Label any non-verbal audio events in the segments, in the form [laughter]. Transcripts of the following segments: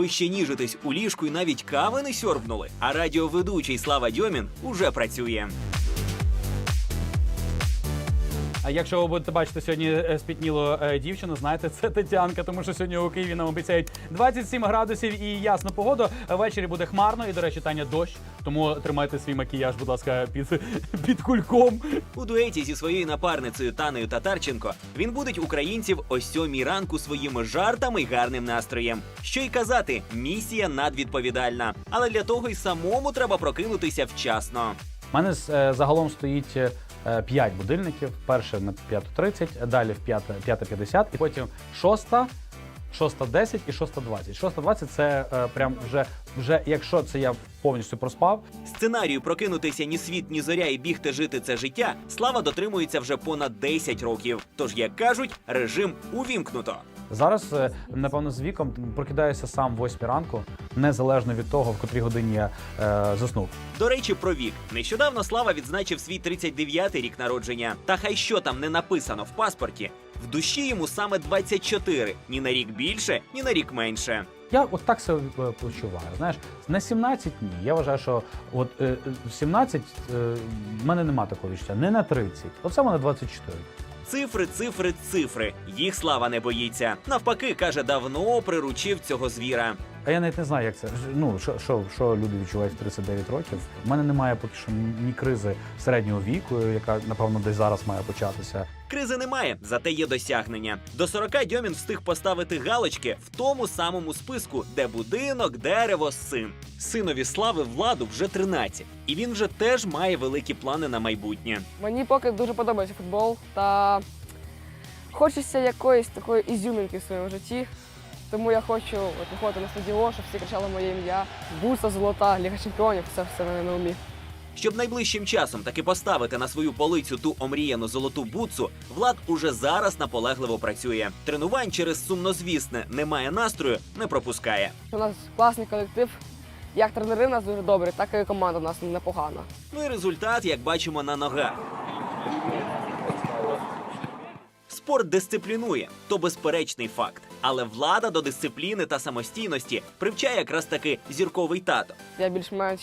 Ви ще ніжитесь у ліжку і навіть кави не сьорбнули, а радіоведучий Слава Дьомін уже працює. Якщо ви будете бачити сьогодні е, спітнілу е, дівчину, знаєте, це Тетянка, тому що сьогодні у Києві нам обіцяють 27 градусів і ясну погоду. Ввечері буде хмарно і, до речі, Таня дощ. Тому тримайте свій макіяж, будь ласка, під, [laughs] під кульком. У дуеті зі своєю напарницею Танею Татарченко він будить українців о сьомій ранку своїми жартами й гарним настроєм. Що й казати, місія надвідповідальна. Але для того й самому треба прокинутися вчасно. У мене е, загалом стоїть 5 будильників. Перше на 5.30, далі в 5 5.50 і потім 6, 6.10 і 6.20. 6.20 це е, прям вже, вже, якщо це я повністю проспав, Сценарію прокинутися ні світ, ні зоря і бігти жити це життя. Слава дотримується вже понад 10 років. Тож, як кажуть, режим увімкнуто. Зараз, е, напевно, з віком прокидаюся сам в 8 ранку, незалежно від того, в котрій годині я е, заснув. До речі, про вік. Нещодавно Слава відзначив свій 39-й рік народження. Та хай що там не написано в паспорті. В душі йому саме 24. Ні на рік більше, ні на рік менше. Я от так себе е, почуваю. Знаєш, на 17 ні. Я вважаю, що от е, 17 е, в мене нема такого відчуття. Не на 30. Оце в мене 24. Цифри, цифри, цифри. Їх слава не боїться. Навпаки, каже, давно приручив цього звіра. А я навіть не знаю, як це. Ну, що, що, що люди відчувають в 39 років. У мене немає поки що ні кризи середнього віку, яка, напевно, десь зараз має початися. Кризи немає, зате є досягнення. До 40 Дьомін встиг поставити галочки в тому самому списку, де будинок, дерево, син. Синові слави владу вже 13, і він вже теж має великі плани на майбутнє. Мені поки дуже подобається футбол та хочеться якоїсь такої ізюминки в своєму житті. Тому я хочу от, виходити на стадіон, щоб всі кричали моє ім'я. Буса золота, Ліга чемпіонів, це все в мене на умі. Щоб найближчим часом таки поставити на свою полицю ту омріяну золоту бутсу, Влад уже зараз наполегливо працює. Тренувань через сумнозвісне немає настрою, не пропускає. У нас класний колектив. Як тренери в нас дуже добрі, так і команда в нас непогана. Ну і результат, як бачимо, на ногах. Спорт дисциплінує, то безперечний факт. Але влада до дисципліни та самостійності привчає якраз таки зірковий тато. Я більш-менш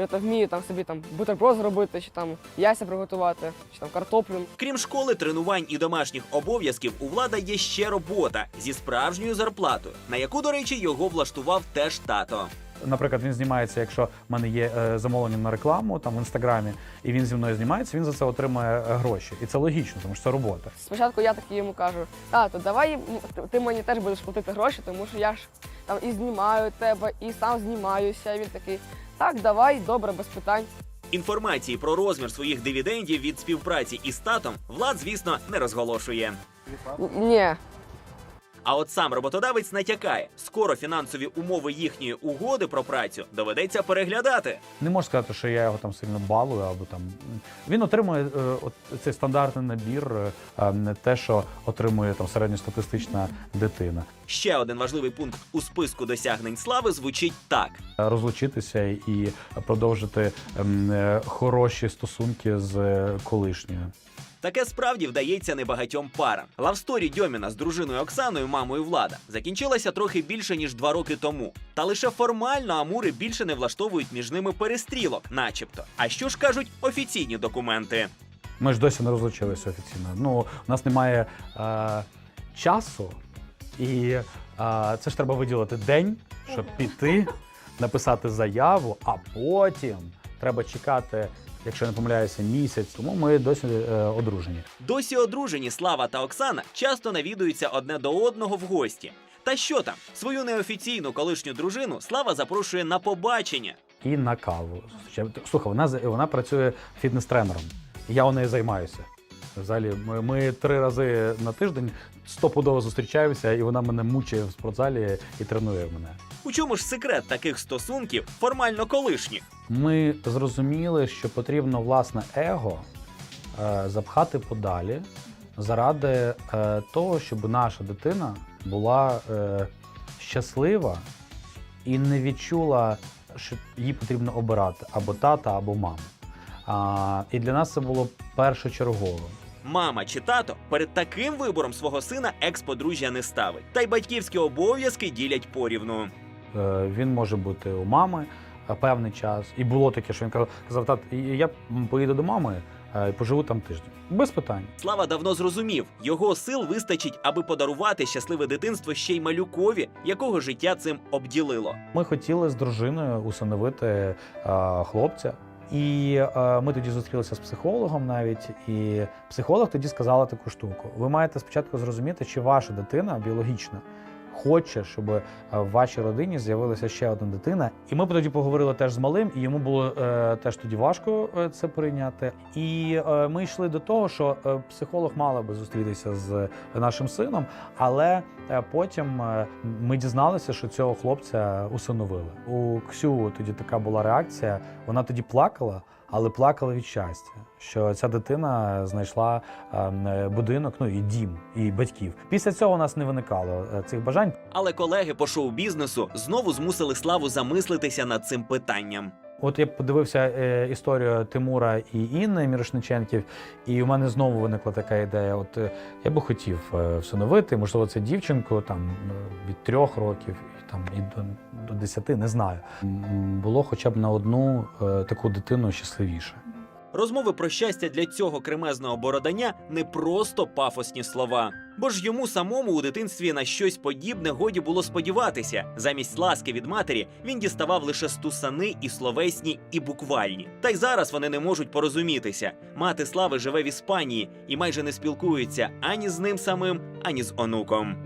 вже там вмію там собі там бутерброд зробити, чи там яйця приготувати, чи там картоплю. Крім школи, тренувань і домашніх обов'язків, у влада є ще робота зі справжньою зарплатою, на яку, до речі, його влаштував теж тато. Наприклад, він знімається, якщо в мене є е, замовлення на рекламу там в інстаграмі, і він зі мною знімається, він за це отримує е, гроші. І це логічно, тому що це робота. Спочатку я таки йому кажу, тато, давай м, ти- ти мені теж будеш платити гроші, тому що я ж там і знімаю тебе, і сам знімаюся. І він такий, так, давай, добре, без питань. Інформації про розмір своїх дивідендів від співпраці із татом Влад, звісно, не розголошує. Н- Ні, А от сам роботодавець натякає, скоро фінансові умови їхньої угоди про працю доведеться переглядати. Не можу сказати, що я його там сильно балую, або там він отримує е, от цей стандартний набір, е, а не те, що отримує там середньостатистична дитина. Ще один важливий пункт у списку досягнень слави звучить так: Розлучитися і продовжити ем, е, хороші стосунки з е, колишньою. Таке справді вдається небагатьом парам. Лавсторі Дьоміна з дружиною Оксаною, мамою влада, закінчилася трохи більше ніж два роки тому. Та лише формально амури більше не влаштовують між ними перестрілок, начебто. А що ж кажуть офіційні документи? Ми ж досі не розлучилися офіційно. Ну, у нас немає е, часу, і е, це ж треба виділити день, щоб піти, написати заяву, а потім треба чекати, якщо я не помиляюся, місяць. Тому ми досі е, одружені. Досі одружені Слава та Оксана часто навідуються одне до одного в гості. Та що там, свою неофіційну колишню дружину Слава запрошує на побачення. І на каву. Слухай, вона, вона працює фітнес-тренером. Я у неї займаюся. Взагалі, ми, ми три рази на тиждень стопудово зустрічаємося, і вона мене мучає в спортзалі і тренує мене. У чому ж секрет таких стосунків формально колишніх? Ми зрозуміли, що потрібно власне его е, запхати подалі заради е, того, щоб наша дитина була е, щаслива і не відчула, що їй потрібно обирати або тата, або маму. А, і для нас це було першочергово. Мама чи тато перед таким вибором свого сина екс-подружжя не ставить. Та й батьківські обов'язки ділять порівну. Він може бути у мами певний час. І було таке, що він казав, тат, я поїду до мами е, і поживу там тиждень. Без питань. Слава давно зрозумів, його сил вистачить, аби подарувати щасливе дитинство ще й малюкові, якого життя цим обділило. Ми хотіли з дружиною усиновити е, хлопця. І е, ми тоді зустрілися з психологом навіть, і психолог тоді сказала таку штуку: ви маєте спочатку зрозуміти, чи ваша дитина біологічна хоче, щоб е, в вашій родині з'явилася ще одна дитина. І ми тоді поговорили теж з малим, і йому було е, теж тоді важко е, це прийняти. І е, ми йшли до того, що е, психолог мала би зустрітися з нашим сином, але потім ми дізналися, що цього хлопця усиновили. У Ксю тоді така була реакція. Вона тоді плакала, але плакала від щастя, що ця дитина знайшла ем, е, будинок, ну і дім, і батьків. Після цього у нас не виникало е, цих бажань. Але колеги по шоу-бізнесу знову змусили славу замислитися над цим питанням. От я подивився е, історію Тимура і Інни Мірошниченків, і у мене знову виникла така ідея. От е, я би хотів е, всиновити, можливо, це дівчинку там від трьох років і там і до, до десяти, не знаю. Було хоча б на одну таку дитину щасливіше. Розмови про щастя для цього кремезного бородання не просто пафосні слова. Бо ж йому самому у дитинстві на щось подібне годі було сподіватися. Замість ласки від матері він діставав лише стусани і словесні, і буквальні. Та й зараз вони не можуть порозумітися. Мати слави живе в Іспанії і майже не спілкується ані з ним самим, ані з онуком.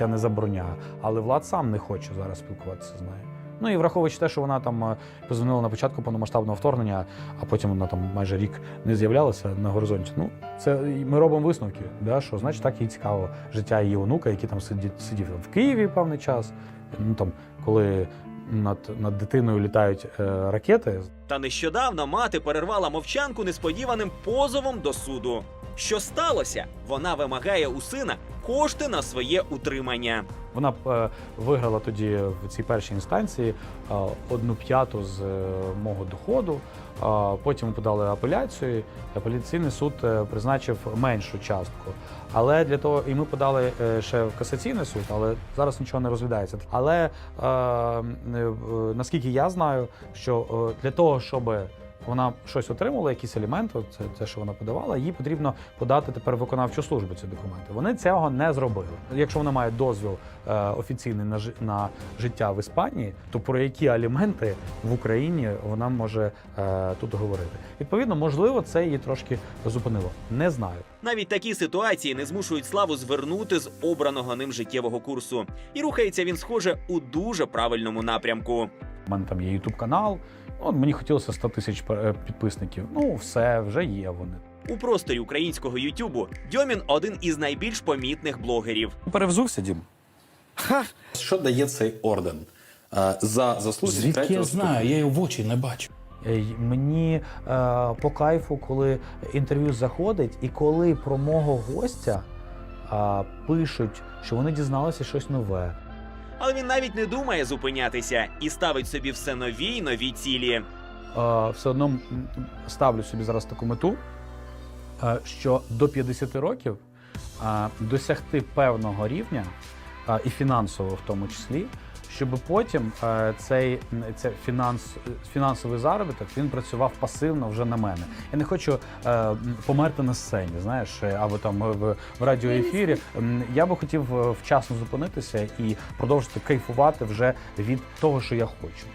Я не забороняю, але влад сам не хоче зараз спілкуватися з нею. Ну і враховуючи те, що вона там е, позвонила на початку повномасштабного вторгнення, а потім вона там майже рік не з'являлася на горизонті. Ну, це ми робимо висновки, да, що значить так їй цікаво життя її онука, який там сидів, сидів там в Києві певний час. Ну там, коли над, над дитиною літають е, ракети, Та нещодавно мати перервала мовчанку несподіваним позовом до суду. Що сталося? Вона вимагає у сина кошти на своє утримання. Вона е, виграла тоді в цій першій інстанції е, одну п'яту з е, мого доходу. Потім подали апеляцію. Апеляційний суд призначив меншу частку. Але для того, і ми подали ще в касаційний суд, але зараз нічого не розглядається. Але наскільки я знаю, що для того, щоб вона щось отримала, якісь елементи, це те, що вона подавала, їй потрібно подати тепер виконавчу службу ці документи. Вони цього не зробили. Якщо вона має дозвіл е, офіційний на, на життя в Іспанії, то про які аліменти в Україні вона може е, тут говорити? Відповідно, можливо, це її трошки зупинило. Не знаю. Навіть такі ситуації не змушують славу звернути з обраного ним життєвого курсу. І рухається він, схоже, у дуже правильному напрямку. У мене там є ютуб канал. От мені хотілося 100 тисяч е, підписників. Ну, все, вже є вони. У просторі українського Ютубу Дьомін один із найбільш помітних блогерів. Перевзувся, Дім. Що дає цей орден? Е, За заслуги Звідки я знаю? Я його в очі не бачу. Е, Мені е, по кайфу, коли інтерв'ю заходить, і коли про мого гостя е, пишуть, що вони дізналися щось нове. Але він навіть не думає зупинятися і ставить собі все нові й нові цілі. Все одно ставлю собі зараз таку мету, е, що до 50 років досягти певного рівня, і фінансово в тому числі, щоб потім е, цей м, це фінанс, фінансовий заробіток він працював пасивно вже на мене. Я не хочу е, померти на сцені, знаєш, е, або там в, в радіоефірі. Я би хотів е, вчасно зупинитися і продовжити кайфувати вже від того, що я хочу.